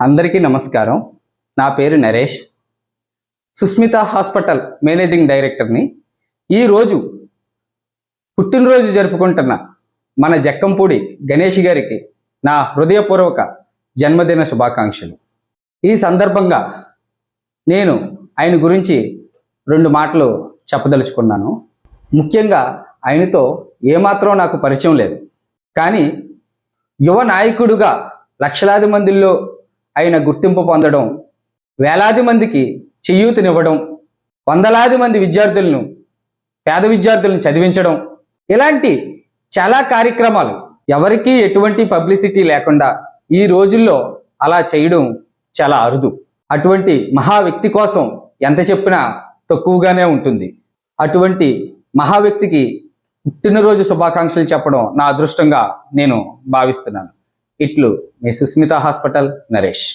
అందరికీ నమస్కారం. నా పేరు నరేష్. సుస్మిత హాస్పిటల్ మేనేజింగ్ డైరెక్టర్ని ఈరోజు పుట్టినరోజు జరుపుకుంటున్న మన జక్కంపూడి గణేష్ గారికి నా హృదయపూర్వక జన్మదిన శుభాకాంక్షలు. ఈ సందర్భంగా నేను ఆయన గురించి రెండు మాటలు చెప్పదలుచుకున్నాను. ముఖ్యంగా ఆయనతో ఏమాత్రం నాకు పరిచయం లేదు. కానీ యువ నాయకుడుగా లక్షలాది మందిలో ఆయన గుర్తింపు పొందడం వేలాది మందికి చేయూతనివ్వడం వందలాది మంది విద్యార్థులను పేద విద్యార్థులను చదివించడం ఇలాంటి చాలా కార్యక్రమాలు ఎవరికీ ఎటువంటి పబ్లిసిటీ లేకుండా ఈ రోజుల్లో అలా చేయడం చాలా అరుదు. అటువంటి మహా వ్యక్తి కోసం ఎంత చెప్పినా తక్కువగానే ఉంటుంది. అటువంటి మహా వ్యక్తికి పుట్టినరోజు శుభాకాంక్షలు చెప్పడం నా అదృష్టంగా నేను భావిస్తున్నాను. ఇట్లు మీ సుస్మిత హాస్పిటల్ నరేష్.